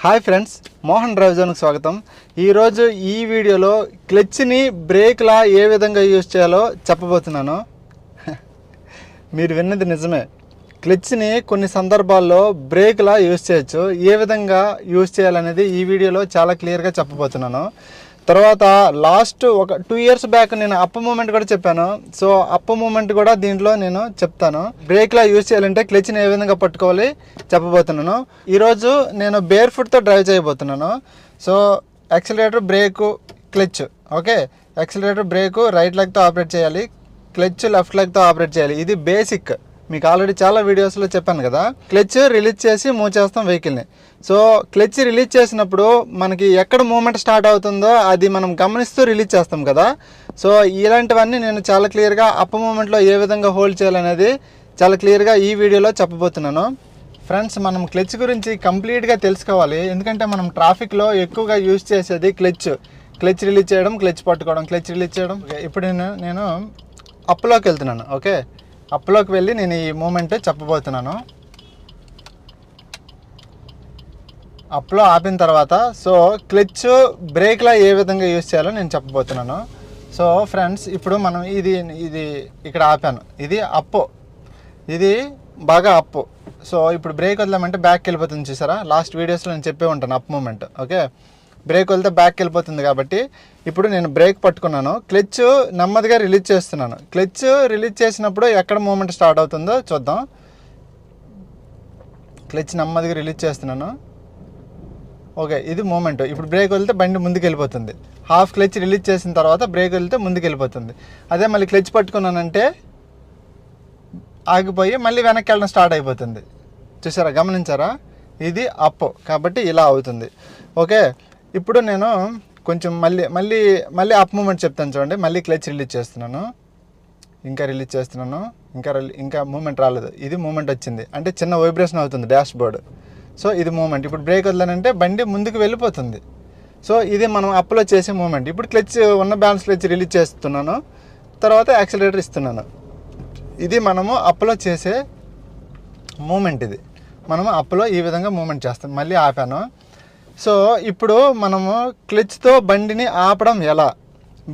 Hi friends Mohan drive జోన్కి స్వాగతం. ఈరోజు ఈ వీడియోలో క్లచ్ని బ్రేక్లా ఏ విధంగా యూజ్ చేయాలో చెప్పబోతున్నాను. మీరు విన్నది నిజమే. క్లచ్ని కొన్ని సందర్భాల్లో బ్రేక్లా యూజ్ చేయొచ్చు. ఏ విధంగా యూజ్ చేయాలనేది ఈ వీడియోలో చాలా క్లియర్గా చెప్పబోతున్నాను. తర్వాత లాస్ట్ ఒక టూ ఇయర్స్ బ్యాక్ నేను అప్ మూమెంట్ కూడా చెప్పాను. సో అప్ మూమెంట్ కూడా దీంట్లో నేను చెప్తాను. బ్రేక్లా యూజ్ చేయాలంటే క్లచ్ని ఏ విధంగా పట్టుకోవాలి చెప్పబోతున్నాను. ఈరోజు నేను బేర్ ఫుట్తో డ్రైవ్ చేయబోతున్నాను. So accelerator brake clutch okay accelerator brake right లెగ్తో operate చేయాలి. క్లచ్ లెఫ్ట్ లెగ్తో ఆపరేట్ చేయాలి. ఇది బేసిక్ మీకు ఆల్రెడీ చాలా వీడియోస్లో చెప్పాను కదా క్లచ్ రిలీజ్ చేసి మూవ్ చేస్తాం వెహికల్ని సో క్లచ్ రిలీజ్ చేసినప్పుడు మనకి ఎక్కడ మూమెంట్ స్టార్ట్ అవుతుందో అది మనం గమనిస్తూ రిలీజ్ చేస్తాం కదా. సో ఇలాంటివన్నీ నేను చాలా క్లియర్గా అప్ మూమెంట్లో ఏ విధంగా హోల్డ్ చేయాలనేది చాలా క్లియర్గా ఈ వీడియోలో చెప్పబోతున్నాను. ఫ్రెండ్స్ మనం క్లచ్ గురించి కంప్లీట్గా తెలుసుకోవాలి. ఎందుకంటే మనం ట్రాఫిక్లో ఎక్కువగా యూజ్ చేసేది క్లచ్ క్లచ్ రిలీజ్ చేయడం క్లచ్ పట్టుకోవడం క్లచ్ రిలీజ్ చేయడం. ఇప్పుడు నేను నేను అప్లోకి వెళ్తున్నాను. ఓకే అప్లోకి వెళ్ళి నేను ఈ మూమెంట్ చెప్పబోతున్నాను. అప్లో ఆపిన తర్వాత సో క్లచ్ బ్రేక్లా ఏ విధంగా యూజ్ చేయాలో నేను చెప్పబోతున్నాను. సో ఫ్రెండ్స్ ఇప్పుడు మనం ఇది ఇది ఇక్కడ ఆపాను. ఇది అప్పు. ఇది బాగా అప్పు. సో ఇప్పుడు బ్రేక్ వదిలామంటే బ్యాక్ వెళ్ళిపోతుంది చూసారా? లాస్ట్ వీడియోస్లో నేను చెప్పే ఉంటాను అప్ మూమెంట్. ఓకే? బ్రేక్ వెళ్తే బ్యాక్ వెళ్ళిపోతుంది కాబట్టి ఇప్పుడు నేను బ్రేక్ పట్టుకున్నాను. క్లచ్ నెమ్మదిగా రిలీజ్ చేస్తున్నాను. క్లచ్ రిలీజ్ చేసినప్పుడు ఎక్కడ మూమెంట్ స్టార్ట్ అవుతుందో చూద్దాం. క్లచ్ నెమ్మదిగా రిలీజ్ చేస్తున్నాను. ఓకే ఇది మూమెంట్ ఇప్పుడు బ్రేక్ వెళ్తే బండి ముందుకు వెళ్ళిపోతుంది. హాఫ్ క్లచ్ రిలీజ్ చేసిన తర్వాత బ్రేక్ వెళ్తే ముందుకు వెళ్ళిపోతుంది. అదే మళ్ళీ క్లచ్ పట్టుకున్నానంటే ఆగిపోయి మళ్ళీ వెనక్కి వెళ్ళడం స్టార్ట్ అయిపోతుంది. చూసారా? గమనించారా? ఇది అప్ కాబట్టి ఇలా అవుతుంది. ఓకే ఇప్పుడు నేను కొంచెం మళ్ళీ మళ్ళీ మళ్ళీ అప్ మూమెంట్ చెప్తాను చూడండి. మళ్ళీ క్లచ్ రిలీజ్ చేస్తున్నాను. ఇంకా రిలీజ్ చేస్తున్నాను. ఇంకా రిలీ- ఇంకా మూమెంట్ రాలేదు. ఇది మూమెంట్ వచ్చింది. అంటే చిన్న వైబ్రేషన్ అవుతుంది డాష్ బోర్డ్ సో ఇది మూమెంట్ ఇప్పుడు బ్రేక్ వదలనంటే బండి ముందుకు వెళ్ళిపోతుంది. సో ఇది మనం అప్లో చేసే మూమెంట్ ఇప్పుడు క్లచ్ ఉన్న బ్యాలెన్స్ క్లచ్ రిలీజ్ చేస్తున్నాను. తర్వాత యాక్సిలేటర్ ఇస్తున్నాను. ఇది మనము అప్లో చేసే మూమెంట్ ఇది. మనము అప్లో ఈ విధంగా మూమెంట్ చేస్తాం. మళ్ళీ ఆపాను. సో ఇప్పుడు మనము క్లిచ్తో బండిని ఆపడం ఎలా?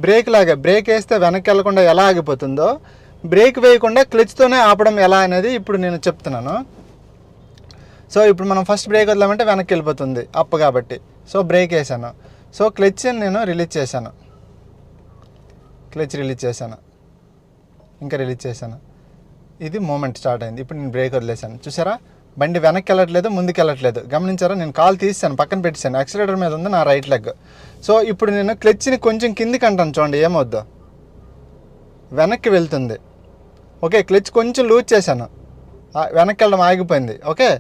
బ్రేక్ లాగా బ్రేక్ వేస్తే వెనక్కి వెళ్ళకుండా ఎలా ఆగిపోతుందో బ్రేక్ వేయకుండా క్లిచ్తోనే ఆపడం ఎలా అనేది ఇప్పుడు నేను చెప్తున్నాను. సో ఇప్పుడు మనం ఫస్ట్ బ్రేక్ వదిలామంటే వెనక్కి వెళ్ళిపోతుంది అప్ కాబట్టి. సో బ్రేక్ వేసాను. సో క్లిచ్ని నేను రిలీజ్ చేశాను. క్లిచ్ రిలీజ్ చేశాను. ఇంకా రిలీజ్ చేశాను. ఇది మూమెంట్ స్టార్ట్ అయింది. ఇప్పుడు నేను బ్రేక్ వదిలేసాను చూసారా? బండి వెనక్కి వెళ్ళట్లేదు ముందుకు వెళ్ళట్లేదు గమనించారా? నేను కాల్ తీసాను పక్కన పెట్టేశాను. యాక్సిలేటర్ మీద ఉంది నా రైట్ లెగ్ సో ఇప్పుడు నేను క్లచ్ని కొంచెం కిందికి అంటాను చూడండి ఏమవుద్దు. వెనక్కి వెళ్తుంది. ఓకే క్లచ్ కొంచెం లూజ్ చేశాను. వెనక్కి వెళ్ళడం ఆగిపోయింది. ఓకే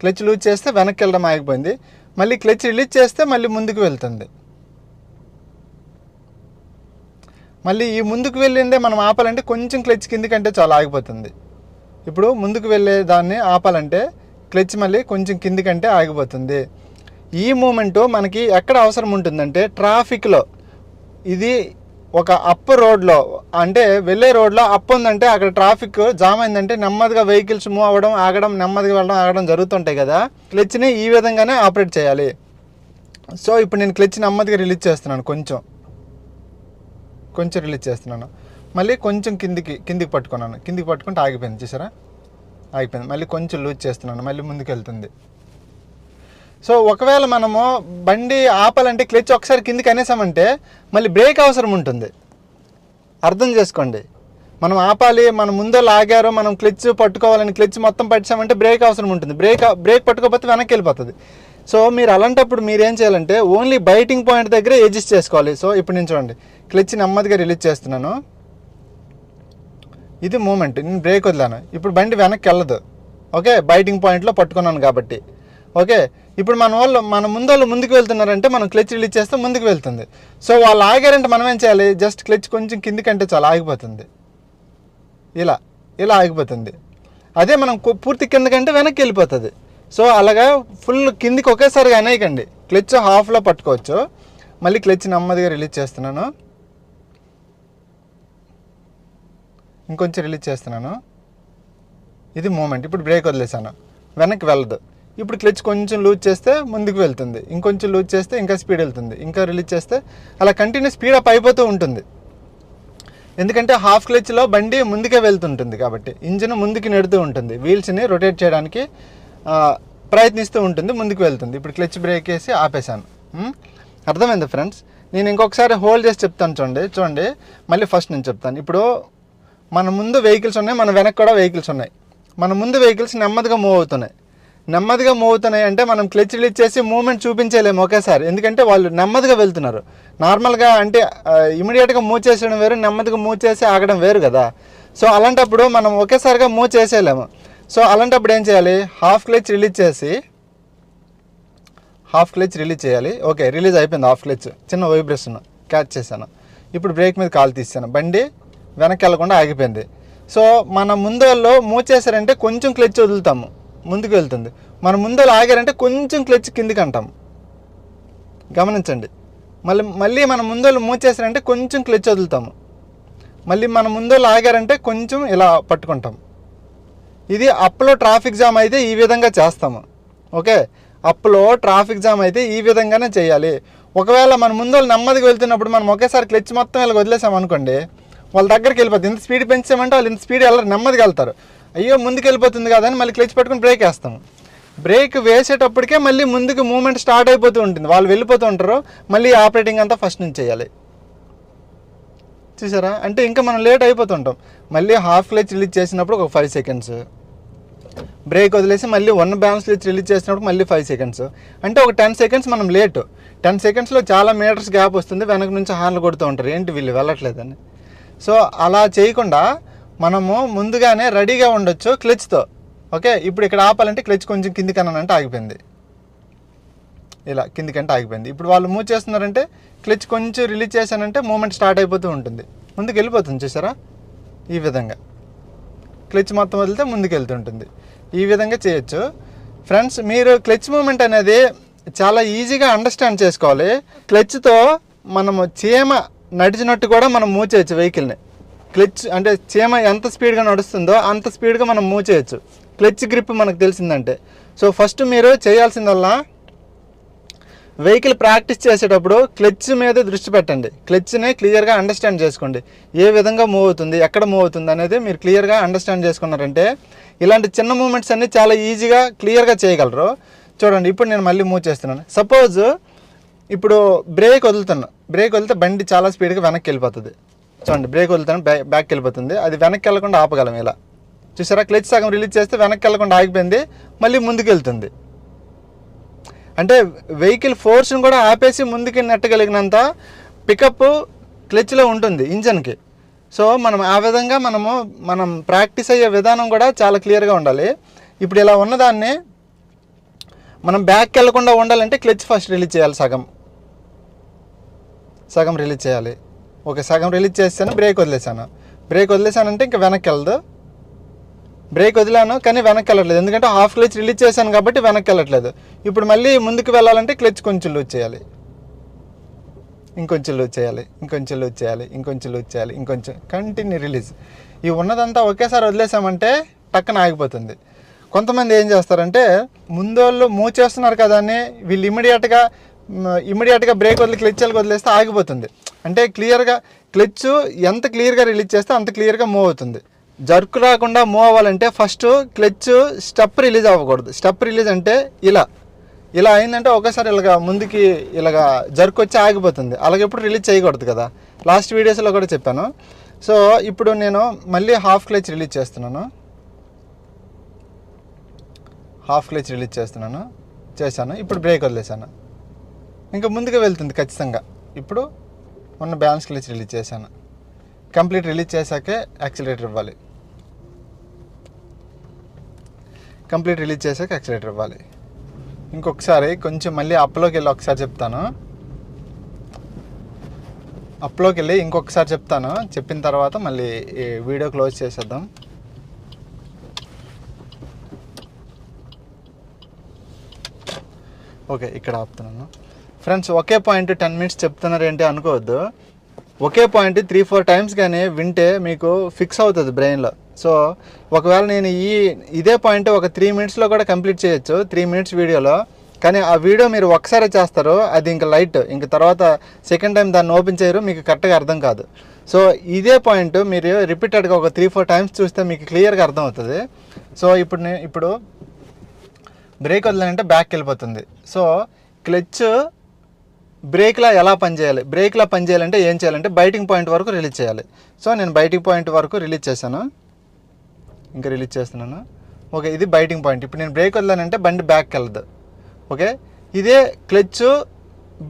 క్లచ్ లూజ్ చేస్తే వెనక్కి వెళ్ళడం ఆగిపోయింది. మళ్ళీ క్లచ్ రిలీజ్ చేస్తే మళ్ళీ ముందుకు వెళ్తుంది. మళ్ళీ ఈ ముందుకు వెళ్ళిందే మనం ఆపాలంటే కొంచెం క్లచ్ కిందికంటే చాలా ఆగిపోతుంది. ఇప్పుడు ముందుకు వెళ్ళే దాన్ని ఆపాలంటే క్లచ్ మళ్ళీ కొంచెం కిందికంటే ఆగిపోతుంది. ఈ మూమెంటు మనకి ఎక్కడ అవసరం ఉంటుందంటే ట్రాఫిక్లో. ఇది ఒక అప్ రోడ్లో అంటే వెళ్ళే రోడ్లో అప్ ఉందంటే అక్కడ ట్రాఫిక్ జామ్ అయిందంటే నెమ్మదిగా వెహికల్స్ మూవ్ అవ్వడం ఆగడం నెమ్మదిగా వెళ్ళడం ఆగడం జరుగుతుంటాయి కదా. క్లచ్ని ఈ విధంగానే ఆపరేట్ చేయాలి. సో ఇప్పుడు నేను క్లచ్ నెమ్మదిగా రిలీజ్ చేస్తున్నాను కొంచెం. కొంచెం రిలీజ్ చేస్తున్నాను. మళ్ళీ కొంచెం కిందికి కిందికి పట్టుకున్నాను. కిందికి పట్టుకుంటే ఆగిపోయింది చూసారా? ఆగిపోయింది. మళ్ళీ కొంచెం లూజ్ చేస్తున్నాను. మళ్ళీ ముందుకు వెళ్తుంది సో ఒకవేళ మనము బండి ఆపాలంటే క్లచ్ ఒకసారి కిందికి అనేసామంటే మళ్ళీ బ్రేక్ అవసరం ఉంటుంది. అర్థం చేసుకోండి. మనం ఆపాలి మనం ముందే లాగారు మనం క్లచ్ పట్టుకోవాలని క్లచ్ మొత్తం పట్టించామంటే బ్రేక్ అవసరం ఉంటుంది. బ్రేక్ బ్రేక్ పట్టుకోకపోతే వెనక్కి వెళ్ళిపోతుంది. సో మీరు అలాంటప్పుడు మీరు ఏం చేయాలంటే ఓన్లీ బైటింగ్ పాయింట్ దగ్గరే ఎడ్జస్ట్ చేసుకోవాలి. సో ఇప్పుడు నేను చూడండి. క్లచ్ నెమ్మదిగా రిలీజ్ చేస్తున్నాను. ఇది మూమెంట్ నేను బ్రేక్ వదిలాను. ఇప్పుడు బండి వెనక్కి వెళ్ళదు. ఓకే? బైటింగ్ పాయింట్లో పట్టుకున్నాను కాబట్టి. ఓకే? ఇప్పుడు మన వాళ్ళు మన ముందు వాళ్ళు ముందుకు వెళ్తున్నారంటే మనం క్లచ్ రిలీజ్ చేస్తే ముందుకు వెళ్తుంది. సో వాళ్ళు ఆగారంటే మనం ఏం చేయాలి? జస్ట్ క్లచ్ కొంచెం కిందికంటే చాలా ఆగిపోతుంది. ఇలా ఇలా ఆగిపోతుంది. అదే మనం పూర్తి కిందకంటే వెనక్కి వెళ్ళిపోతుంది. సో అలాగా ఫుల్ కిందికి ఒకేసారిగా అనేయకండి క్లచ్ హాఫ్లో పట్టుకోవచ్చు. మళ్ళీ క్లచ్ నెమ్మదిగా రిలీజ్ చేస్తున్నాను. ఇంకొంచెం రిలీజ్ చేస్తున్నాను. ఇది మూమెంట్ ఇప్పుడు బ్రేక్ వదిలేసాను వెనక్కి వెళ్ళదు. ఇప్పుడు క్లచ్ కొంచెం లూజ్ చేస్తే ముందుకు వెళ్తుంది. ఇంకొంచెం లూజ్ చేస్తే ఇంకా స్పీడ్ వెళ్తుంది. ఇంకా రిలీజ్ చేస్తే అలా కంటిన్యూ స్పీడ్ అప్ అయిపోతూ ఉంటుంది. ఎందుకంటే హాఫ్ క్లచ్లో బండి ముందుకే వెళ్తుంటుంది కాబట్టి ఇంజిన్ ముందుకి నెడుతూ ఉంటుంది. వీల్స్ని రొటేట్ చేయడానికి ప్రయత్నిస్తూ ఉంటుంది ముందుకు వెళ్తుంది. ఇప్పుడు క్లచ్ బ్రేక్ వేసి ఆపేశాను. అర్థమైంది ఫ్రెండ్స్ నేను ఇంకొకసారి హోల్డ్ చేసి చెప్తాను చూడండి. చూడండి. మళ్ళీ ఫస్ట్ నేను చెప్తాను. ఇప్పుడు మన ముందు వెహికల్స్ ఉన్నాయి మన వెనక కూడా వెహికల్స్ ఉన్నాయి. మన ముందు వెహికల్స్ నెమ్మదిగా మూవ్ అవుతున్నాయి. నెమ్మదిగా మూవ్ అవుతున్నాయి అంటే మనం క్లచ్ రిలీజ్ చేసి మూవ్మెంట్ చూపించలేము ఒకేసారి. ఎందుకంటే వాళ్ళు నెమ్మదిగా వెళ్తున్నారు. నార్మల్గా అంటే ఇమీడియట్గా మూవ్ చేసేయడం వేరు నెమ్మదిగా మూవ్ చేసి ఆగడం వేరు కదా. సో అలాంటప్పుడు మనం ఒకేసారిగా మూవ్ చేసేయలేము. సో అలాంటప్పుడు ఏం చేయాలి? హాఫ్ క్లచ్ రిలీజ్ చేసి హాఫ్ క్లచ్ రిలీజ్ చేయాలి. ఓకే రిలీజ్ అయిపోయింది హాఫ్ క్లచ్ చిన్న వైబ్రేషన్ క్యాచ్ చేశాను. ఇప్పుడు బ్రేక్ మీద కాల్ తీసాను బండి వెనక్కి వెళ్ళకుండా ఆగిపోయింది. సో మన ముందు వాళ్ళు కొంచెం క్లచ్ వదులుతాము. ముందుకు వెళ్తుంది. మన ముందు ఆగారంటే కొంచెం క్లచ్ కిందికి అంటాం గమనించండి. మళ్ళీ మళ్ళీ మన ముందు వాళ్ళు కొంచెం క్లచ్ వదులుతాము. మళ్ళీ మన ముందు వాళ్ళు ఆగారంటే కొంచెం ఇలా పట్టుకుంటాం. ఇది అప్లో ట్రాఫిక్ జామ్ అయితే ఈ విధంగా చేస్తాము. ఓకే? అప్లో ట్రాఫిక్ జామ్ అయితే ఈ విధంగానే చేయాలి. ఒకవేళ మన ముందు వాళ్ళు నెమ్మదిగా వెళ్తున్నప్పుడు మనం ఒకేసారి క్లచ్ మొత్తం ఇలా వదిలేసాం అనుకోండి వాళ్ళ దగ్గరికి వెళ్ళిపోతుంది. ఇంత స్పీడ్ పెంచామంటే వాళ్ళు ఇంత స్పీడ్ వెళ్ళరు నెమ్మదిగా వెళ్తారు. అయ్యో ముందుకు వెళ్ళిపోతుంది కదా అని మళ్ళీ క్లిచ్ పట్టుకుని బ్రేక్ వేస్తాం. బ్రేక్ వేసేటప్పటికే మళ్ళీ ముందుకు మూమెంట్ స్టార్ట్ అయిపోతూ ఉంటుంది. వాళ్ళు వెళ్ళిపోతూ ఉంటారు. మళ్ళీ ఆపరేటింగ్ అంతా ఫస్ట్ నుంచి చేయాలి. చూసారా? అంటే ఇంకా మనం లేట్ అయిపోతుంటాం మళ్ళీ హాఫ్ క్లచ్ రిలీజ్ చేసినప్పుడు ఒక ఫైవ్ సెకండ్స్ బ్రేక్ వదిలేసి మళ్ళీ వన్ బ్యాలెన్స్ క్లచ్ రిలీజ్ చేసినప్పుడు మళ్ళీ ఫైవ్ సెకండ్స్ అంటే ఒక టెన్ సెకండ్స్ మనం లేట్ టెన్ సెకండ్స్లో చాలా మీటర్స్ గ్యాప్ వస్తుంది. వెనక నుంచి హార్న్లు కొడుతూ ఉంటారు. ఏంటి వీళ్ళు వెళ్ళట్లేదని? సో అలా చేయకుండా మనము ముందుగానే రెడీగా ఉండొచ్చు క్లచ్తో. ఓకే? ఇప్పుడు ఇక్కడ ఆపాలంటే క్లచ్ కొంచెం కిందికి ఆగిపోయింది. ఇలా కిందికంటే ఆగిపోయింది. ఇప్పుడు వాళ్ళు మూవ్ చేస్తున్నారంటే క్లచ్ కొంచెం రిలీజ్ చేశానంటే మూమెంట్ స్టార్ట్ అయిపోతూ ఉంటుంది. ముందుకు వెళ్ళిపోతుంది చూసారా? ఈ విధంగా. క్లచ్ మొత్తం వదిలితే ముందుకు వెళ్తుంటుంది ఈ విధంగా చేయొచ్చు. ఫ్రెండ్స్ మీరు క్లచ్ మూమెంట్ అనేది చాలా ఈజీగా అండర్స్టాండ్ చేసుకోవాలి. క్లచ్తో మనము చీమ నడిచినట్టు కూడా మనం మూవ్ చేయొచ్చు వెహికల్ని క్లచ్ అంటే చీమ ఎంత స్పీడ్గా నడుస్తుందో అంత స్పీడ్గా మనం మూవ్ చేయొచ్చు. క్లచ్ గ్రిప్ మనకు తెలిసిందంటే. సో ఫస్ట్ మీరు చేయాల్సిందల్లా వెహికల్ ప్రాక్టీస్ చేసేటప్పుడు క్లచ్ మీద దృష్టి పెట్టండి. క్లచ్ని క్లియర్గా అండర్స్టాండ్ చేసుకోండి. ఏ విధంగా మూవ్ అవుతుంది ఎక్కడ మూవ్ అవుతుంది అనేది మీరు క్లియర్గా అండర్స్టాండ్ చేసుకున్నారంటే ఇలాంటి చిన్న మూమెంట్స్ అన్నీ చాలా ఈజీగా క్లియర్గా చేయగలరు. చూడండి ఇప్పుడు నేను మళ్ళీ మూవ్ చేస్తున్నాను. సపోజ్ ఇప్పుడు బ్రేక్ వదులుతున్నాను బ్రేక్ వదిలితే బండి చాలా స్పీడ్గా వెనక్కి వెళ్ళిపోతుంది. చూడండి బ్రేక్ వదులుతాను బ్యాక్ బ్యాక్కి వెళ్ళిపోతుంది. అది వెనక్కి వెళ్ళకుండా ఆపగలం ఇలా. చూసారా? క్లచ్ సగం రిలీజ్ చేస్తే వెనక్కి వెళ్ళకుండా ఆగిపోయింది మళ్ళీ ముందుకు వెళ్తుంది. అంటే వెహికల్ ఫోర్స్ని కూడా ఆపేసి ముందుకి నెట్టగలిగినంత పికప్ క్లచ్లో ఉంటుంది ఇంజన్కి. సో మనం ఆ విధంగా మనము మనం ప్రాక్టీస్ అయ్యే విధానం కూడా చాలా క్లియర్గా ఉండాలి. ఇప్పుడు ఇలా ఉన్నదాన్ని మనం బ్యాక్ వెళ్ళకుండా ఉండాలంటే క్లచ్ ఫస్ట్ రిలీజ్ చేయాలి సగం. సగం రిలీజ్ చేయాలి. ఓకే సగం రిలీజ్ చేస్తాను బ్రేక్ వదిలేసాను బ్రేక్ వదిలేసానంటే ఇంకా వెనక్కి వెళ్ళదు బ్రేక్ వదిలాను కానీ వెనక్కి వెళ్ళట్లేదు ఎందుకంటే హాఫ్ క్లచ్ రిలీజ్ చేశాను కాబట్టి వెనక్కి వెళ్ళట్లేదు ఇప్పుడు మళ్ళీ ముందుకు వెళ్ళాలంటే క్లచ్ కొంచెం లూజ్ చేయాలి. ఇంకొంచెం లూజ్ చేయాలి ఇంకొంచెం లూజ్ చేయాలి ఇంకొంచెం లూజ్ చేయాలి ఇంకొంచెం కంటిన్యూ రిలీజ్ ఈ ఉన్నదంతా ఒకేసారి వదిలేసామంటే టక్కన ఆగిపోతుంది. కొంతమంది ఏం చేస్తారంటే ముందోళ్ళు మూవ్ చేస్తున్నారు కదా అని వీళ్ళు ఇమీడియట్గా ఇమీడియట్గా బ్రేక్ వదిలి క్లచ్ వదిలేస్తే ఆగిపోతుంది. అంటే క్లియర్గా క్లచ్ ఎంత క్లియర్గా రిలీజ్ చేస్తే అంత క్లియర్గా మూవ్ అవుతుంది. జర్క్ రాకుండా మూవ్ అవ్వాలంటే ఫస్ట్ క్లచ్ స్టెప్ రిలీజ్ అవ్వకూడదు. స్టెప్ రిలీజ్ అంటే ఇలా. ఇలా అయిందంటే ఒకసారి ఇలాగా ముందుకి ఇలాగా జర్క్ వచ్చి ఆగిపోతుంది. అలాగే ఎప్పుడు రిలీజ్ చేయకూడదు కదా. లాస్ట్ వీడియోస్లో కూడా చెప్పాను. సో ఇప్పుడు నేను మళ్ళీ హాఫ్ క్లచ్ రిలీజ్ చేస్తున్నాను. హాఫ్ క్లచ్ రిలీజ్ చేస్తున్నాను. చేశాను. ఇప్పుడు బ్రేక్ వదిలేశాను. ఇంకా ముందుకు వెళ్తుంది ఖచ్చితంగా. ఇప్పుడు మొన్న బ్యాలెన్స్ క్లిచ్ రిలీజ్ చేశాను. కంప్లీట్ రిలీజ్ చేశాకే యాక్సిలేటర్ ఇవ్వాలి. కంప్లీట్ రిలీజ్ చేశాక యాక్సిలేటర్ ఇవ్వాలి. ఇంకొకసారి కొంచెం మళ్ళీ అప్లోకి వెళ్ళి ఒకసారి చెప్తాను. అప్లోకి వెళ్ళి ఇంకొకసారి చెప్తాను. చెప్పిన తర్వాత మళ్ళీ ఈ వీడియో క్లోజ్ చేసేద్దాం. ఓకే ఇక్కడ ఆపుతున్నాను. ఫ్రెండ్స్ ఒకే పాయింట్ టెన్ మినిట్స్ చెప్తున్నారు ఏంటి అనుకోవద్దు. ఒకే పాయింట్ త్రీ ఫోర్ టైమ్స్ కానీ వింటే మీకు ఫిక్స్ అవుతుంది బ్రెయిన్లో సో ఒకవేళ నేను ఈ ఇదే పాయింట్ ఒక త్రీ మినిట్స్లో కూడా కంప్లీట్ చేయొచ్చు త్రీ మినిట్స్ వీడియోలో. కానీ ఆ వీడియో మీరు ఒకసారి చేస్తారు అది ఇంకా లైట్. ఇంక తర్వాత సెకండ్ టైం దాన్ని ఓపెన్ చేయరు మీకు కరెక్ట్గా అర్థం కాదు. సో ఇదే పాయింట్ మీరు రిపీటెడ్గా ఒక త్రీ ఫోర్ టైమ్స్ చూస్తే మీకు క్లియర్గా అర్థం అవుతుంది సో ఇప్పుడు నేను ఇప్పుడు బ్రేక్ వదలంటే బ్యాక్ వెళ్ళిపోతుంది. సో క్లచ్ బ్రేక్లా ఎలా పనిచేయాలి? బ్రేక్లా పనిచేయాలంటే ఏం చేయాలంటే బైటింగ్ పాయింట్ వరకు రిలీజ్ చేయాలి. సో నేను బైటింగ్ పాయింట్ వరకు రిలీజ్ చేశాను? ఇంకా రిలీజ్ చేస్తున్నాను? ఓకే ఇది బైటింగ్ పాయింట్. ఇప్పుడు నేను బ్రేక్ వదిలానంటే బండి బ్యాక్ వెళ్ళదు ఓకే? ఇదే క్లచ్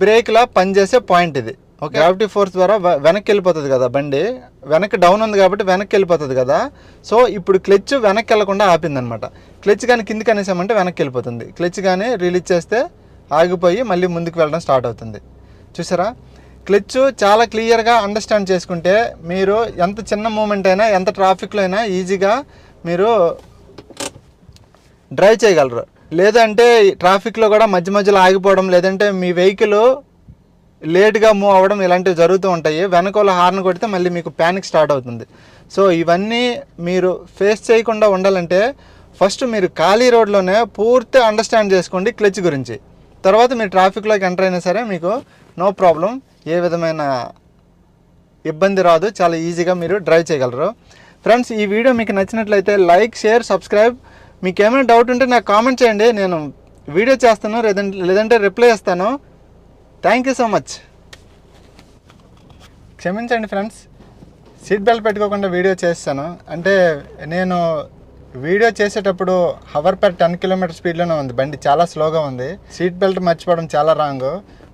బ్రేక్లా పనిచేసే పాయింట్ ఇది. ఓకే? గ్రావిటీ ఫోర్స్ ద్వారా వెనక్కి వెళ్ళిపోతుంది కదా బండి. వెనక్కి డౌన్ ఉంది కాబట్టి వెనక్కి వెళ్ళిపోతుంది కదా. సో ఇప్పుడు క్లచ్ వెనక్కి వెళ్ళకుండా ఆపిందనమాట. క్లచ్ కానీ కిందికి అనేసామంటే వెనక్కి వెళ్ళిపోతుంది. క్లచ్ కానీ రిలీజ్ చేస్తే ఆగిపోయి మళ్ళీ ముందుకు వెళ్ళడం స్టార్ట్ అవుతుంది. చూసారా? క్లచ్ చాలా క్లియర్గా అండర్స్టాండ్ చేసుకుంటే మీరు ఎంత చిన్న మూమెంట్ అయినా ఎంత ట్రాఫిక్లో అయినా ఈజీగా మీరు డ్రైవ్ చేయగలరు. లేదంటే ట్రాఫిక్లో కూడా మధ్య మధ్యలో ఆగిపోవడం లేదంటే మీ వెహికల్ లేట్గా మూవ్ అవ్వడం ఇలాంటివి జరుగుతూ ఉంటాయి. వెనకాల హార్న్ కొడితే మళ్ళీ మీకు ప్యానిక్ స్టార్ట్ అవుతుంది. సో ఇవన్నీ మీరు ఫేస్ చేయకుండా ఉండాలంటే ఫస్ట్ మీరు ఖాళీ రోడ్లోనే పూర్తి అండర్స్టాండ్ చేసుకోండి క్లచ్ గురించి. తర్వాత మీరు ట్రాఫిక్లోకి ఎంటర్ అయినా సరే మీకు నో ప్రాబ్లం ఏ విధమైన ఇబ్బంది రాదు. చాలా ఈజీగా మీరు డ్రైవ్ చేయగలరు. ఫ్రెండ్స్ ఈ వీడియో మీకు నచ్చినట్లయితే లైక్ షేర్ సబ్స్క్రైబ్. మీకు ఏమైనా డౌట్ ఉంటే నాకు కామెంట్ చేయండి. నేను వీడియో చేస్తాను. లేదంటే లేదంటే రిప్లై ఇస్తాను. థ్యాంక్ యూ సో మచ్ క్షమించండి ఫ్రెండ్స్. సీట్ బెల్ట్ పెట్టుకోకుండా వీడియో చేస్తాను. అంటే నేను వీడియో చేసేటప్పుడు హవర్ పర్ టెన్ కిలోమీటర్ స్పీడ్లోనే ఉంది. బండి చాలా స్లోగా ఉంది. సీట్ బెల్ట్ మర్చిపోవడం చాలా రాంగ్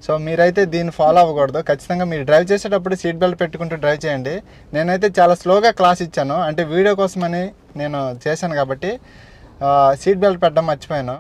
సో మీరైతే దీన్ని ఫాలో అవ్వకూడదు. ఖచ్చితంగా మీరు డ్రైవ్ చేసేటప్పుడు సీట్ బెల్ట్ పెట్టుకుంటూ డ్రైవ్ చేయండి. నేనైతే చాలా స్లోగా క్లాస్ ఇచ్చాను. అంటే వీడియో కోసమని నేను చేశాను కాబట్టి సీట్ బెల్ట్ పెట్టడం మర్చిపోయాను.